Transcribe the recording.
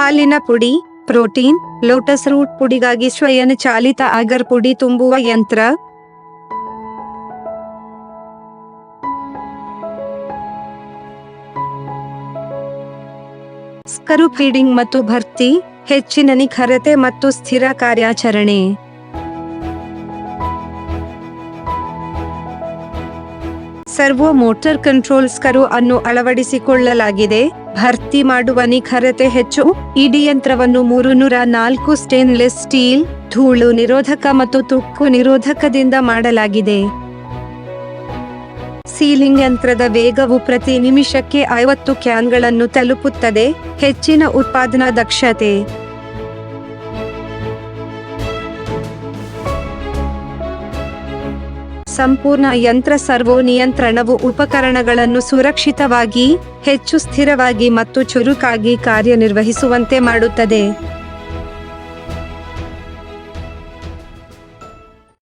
ಹಾಲಿನ ಪುಡಿ, protein, lotus root ಪುಡಿಗಾಗಿ ಸ್ವಯಂ ಚಾಲಿತ ಅಗರ್ ಪುಡಿ ತುಂಬುವ ಯಂತ್ರ. ಸ್ಕರು ಫೀಡಿಂಗ್ ಮತ್ತು ಭರ್ತಿ, ಹೆಚ್ಚಿನ ನಿಖರತೆ ಮತ್ತು ಸ್ಥಿರ ಕಾರ್ಯಾಚರಣೆ. ಸರ್ವೋ ಮೋಟರ್ ಕಂಟ್ರೋಲ್ಸ್ಕರು ಅನ್ನು ಅಳವಡಿಸಿಕೊಳ್ಳಲಾಗಿದೆ. ಭರ್ತಿ ಮಾಡುವ ನಿಖರತೆ ಹೆಚ್ಚು. ಇಡಿ ಯಂತ್ರವನ್ನು ಮೂರು ನೂರ ನಾಲ್ಕು ಸ್ಟೇನ್ಲೆಸ್ ಸ್ಟೀಲ್, ಧೂಳು ನಿರೋಧಕ ಮತ್ತು ತುಕ್ಕು ನಿರೋಧಕದಿಂದ ಮಾಡಲಾಗಿದೆ. ಸೀಲಿಂಗ್ ಯಂತ್ರದ ವೇಗವು ಪ್ರತಿ ನಿಮಿಷಕ್ಕೆ ಐವತ್ತು ಕ್ಯಾನ್ಗಳನ್ನು ತಲುಪುತ್ತದೆ. ಹೆಚ್ಚಿನ ಉತ್ಪಾದನಾ ದಕ್ಷತೆ. ಸಂಪೂರ್ಣ ಯಂತ್ರ ಸರ್ವೋ ನಿಯಂತ್ರಣವು ಉಪಕರಣಗಳನ್ನು ಸುರಕ್ಷಿತವಾಗಿ ಹೆಚ್ಚು ಸ್ಥಿರವಾಗಿ ಮತ್ತು ಚುರುಕಾಗಿ ಕಾರ್ಯನಿರ್ವಹಿಸುವಂತೆ ಮಾಡುತ್ತದೆ.